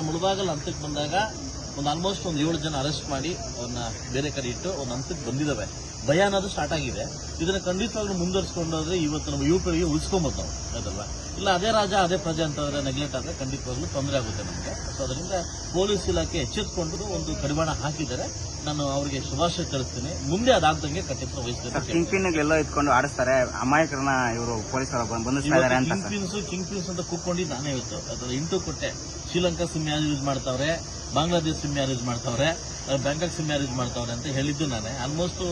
ನನ್ನ ಮುಳುಬಾಗಲ್ ಹಂತಕ್ಕೆ ಬಂದಾಗ ಒಂದು ಆಲ್ಮೋಸ್ಟ್ ಒಂದು ಏಳು ಜನ ಅರೆಸ್ಟ್ ಮಾಡಿ ಅವ್ರನ್ನ ಬೇರೆ ಕಡೆ ಇಟ್ಟು ಒಂದು ಹಂತಕ್ಕೆ ಬಂದಿದ್ದಾವೆ ಭಯ ಅನ್ನೋದು ಸ್ಟಾರ್ಟ್ ಆಗಿದೆ. ಇದನ್ನ ಖಂಡಿತವಾಗ್ಲೂ ಮುಂದುವರಿಸ್ಕೊಂಡೋದ್ರೆ ಇವತ್ತು ನಮ್ಮ ಯುವಕರಿಗೆ ಉಳಿಸ್ಕೊಂಬೋದು ನಾವು ಇಲ್ಲ, ಅದೇ ರಾಜ, ಅದೇ ಪ್ರಜೆ ಅಂತಂದ್ರೆ ನೆಗ್ಲೆಕ್ಟ್ ಆದ್ರೆ ಖಂಡಿತವಾಗ್ಲೂ ತೊಂದರೆ ಆಗುತ್ತೆ ನಮಗೆ. ಸೊ ಅದರಿಂದ ಪೊಲೀಸ್ ಇಲಾಖೆ ಎಚ್ಚೆತ್ಕೊಂಡು ಒಂದು ಕಡಿವಾಣ ಹಾಕಿದ್ದಾರೆ. ನಾನು ಅವರಿಗೆ ಶುಭಾಶಯ ತಿಳಿಸ್ತೀನಿ ಮುಂದೆ ಅದಾಗ್ದಂಗೆ ಕಟ್ಟಿಟ್ಟು ವಹಿಸ್ತಾರೆ ಕಿಂಗ್ ಇಟ್ಕೊಂಡು ಆಡಿಸ್ತಾರೆ. ಅಮಾಯಕರನ್ನ ಇವರು ಪೊಲೀಸರ ಕಿಂಗ್ ಪಿನ್ಸ್ ಕಿಂಗ್ ಪಿನ್ಸ್ ಅಂತ ಕೂತ್ಕೊಂಡಿದ್ದು ನಾನೇ ಇವತ್ತು. ಅದರ ಇಂಟು ಕೊಟ್ಟೆ. ಶ್ರೀಲಂಕಾ ಸಿಮ್ ಯಾರು ಯೂಸ್ ಮಾಡ್ತಾವ್ರೆ? ಬಾಂಗ್ಲಾದೇಶ್ ಸಿಮ್ ಯಾರು ಯೂಸ್ ಮಾಡ್ತಾವ್ರೆ? ಬ್ಯಾಂಕಾಕ್ ಸಿಮ್ ಯಾರು ಯೂಸ್ ಮಾಡ್ತಾವ್ರೆ ಅಂತ ಹೇಳಿದ್ದು ನಾನೇ. ಆಲ್ಮೋಸ್ಟ್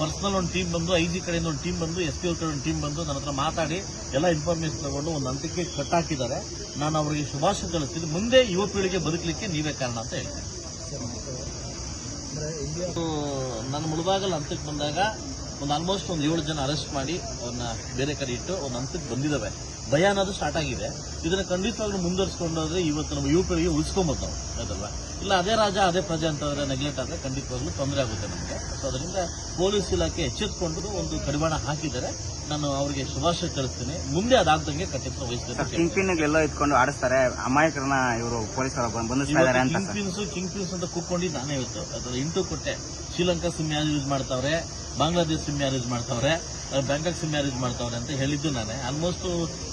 ಪರ್ಸನಲ್ ಒಂದು ಟೀಮ್ ಬಂದು ಐ ಜಿ ಕಡೆಯಿಂದ ಒಂದು ಟೀಮ್ ಬಂದು ಎಸ್ ಪಿ ಕಡೆ ಒಂದು ಟೀಮ್ ಬಂದು ನನ್ನ ಹತ್ರ ಮಾತಾಡಿ ಎಲ್ಲ ಇನ್ಫಾರ್ಮೇಶನ್ ತಗೊಂಡು ಒಂದು ಹಂತಕ್ಕೆ ಕಟ್ಟಾಕಿದ್ದಾರೆ ನಾನು ಅವರಿಗೆ ಶುಭಾಶಯ ತಿಳಿಸ್ತೀನಿ ಮುಂದೆ ಯುವ ಪೀಳಿಗೆ ಬದುಕಲಿಕ್ಕೆ ನೀವೇ ಕಾರಣ ಅಂತ ಹೇಳ್ತೀನಿ ನನ್ನ ಮುಳುಬಾಗಲ್ ಹಂತಕ್ಕೆ ಬಂದಾಗ ಒಂದು ಆಲ್ಮೋಸ್ಟ್ ಒಂದು ಏಳು ಜನ ಅರೆಸ್ಟ್ ಮಾಡಿ ಅವ್ರನ್ನ ಬೇರೆ ಕಡೆ ಇಟ್ಟು ಒಂದು ಹಂತಕ್ಕೆ ಬಂದಿದ್ದಾವೆ ಭಯ ಅನ್ನೋದು ಸ್ಟಾರ್ಟ್ ಆಗಿದೆ. ಇದನ್ನ ಖಂಡಿತವಾಗ್ಲೂ ಮುಂದುವರಿಸ್ಕೊಂಡೋದ್ರೆ ಇವತ್ತು ನಮ್ಮ ಯುವಕರಿಗೆ ಉಳಿಸ್ಕೊಂಬೋದು ನಾವು ಅದಲ್ವಾ ಇಲ್ಲ ಅದೇ ರಾಜ ಅದೇ ಪ್ರಜೆ ಅಂತಂದ್ರೆ ನೆಗ್ಲೆಕ್ಟ್ ಆದ್ರೆ ಖಂಡಿತವಾಗ್ಲೂ ತೊಂದರೆ ಆಗುತ್ತೆ ನಮಗೆ. ಸೊ ಅದರಿಂದ ಪೊಲೀಸ್ ಇಲಾಖೆ ಎಚ್ಚೆತ್ಕೊಂಡು ಒಂದು ಕಡಿವಾಣ ಹಾಕಿದ್ದಾರೆ. ನಾನು ಅವರಿಗೆ ಶುಭಾಶಯ ತಿಳಿಸ್ತೀನಿ. ಮುಂದೆ ಅದಾಗ್ದಂಗೆ ಸರ್ ವಹಿಸ್ತಾರೆ ಕಿಂಗ್ ಇಟ್ಕೊಂಡು ಆಡಿಸ್ತಾರೆ. ಅಮಾಯಕರನ್ನ ಇವರು ಪೊಲೀಸರ ಕಿಂಗ್ ಪಿನ್ಸ್ ಕಿಂಗ್ ಪಿನ್ಸ್ ಅಂತ ಕೂತ್ಕೊಂಡಿದ್ದು ನಾನೇ ಇವತ್ತು. ಅದ್ರ ಇಂಟು ಕೊಟ್ಟೆ. ಶ್ರೀಲಂಕಾ ಸಿಮ್ ಯೂಸ್ ಮಾಡ್ತಾವ್ರೆ? ಬಾಂಗ್ಲಾದೇಶ್ ಸಿಮ್ ಯಾರು ಯೂಸ್ ಮಾಡ್ತಾವ್ರೆ ಬ್ಯಾಂಕಾಕ್ ಸಿಮ್ ಯಾರು ಯೂಸ್ ಮಾಡ್ತಾವ್ರೆ ಅಂತ ಹೇಳಿದ್ದು ನಾನೇ. ಆಲ್ಮೋಸ್ಟ್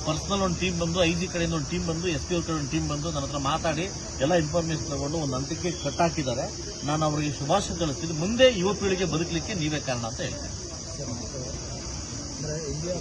ಪರ್ಸನಲ್ ಒಂದು ಟೀಮ್ ಬಂದು, ಐ ಜಿ ಕಡೆಯಿಂದ ಒಂದು ಟೀಮ್ ಬಂದು, ಎಸ್ ಪಿ ಕಡೆ ಒಂದು ಟೀಮ್ ಬಂದು ನನ್ನ ಹತ್ರ ಮಾತಾಡಿ, ಎಲ್ಲ ಇನ್ಫಾರ್ಮೇಶನ್ ತಗೊಂಡು ಒಂದು ಹಂತಕ್ಕೆ ಕಟ್ಟಾಕಿದ್ದಾರೆ ನಾನು ಅವರಿಗೆ ಶುಭಾಶಯ ತಿಳಿಸ್ತೀನಿ. ಮುಂದೆ ಯುವ ಪೀಳಿಗೆ ಬದುಕಲಿಕ್ಕೆ ನೀವೇ ಕಾರಣ ಅಂತ ಹೇಳ್ತೇನೆ.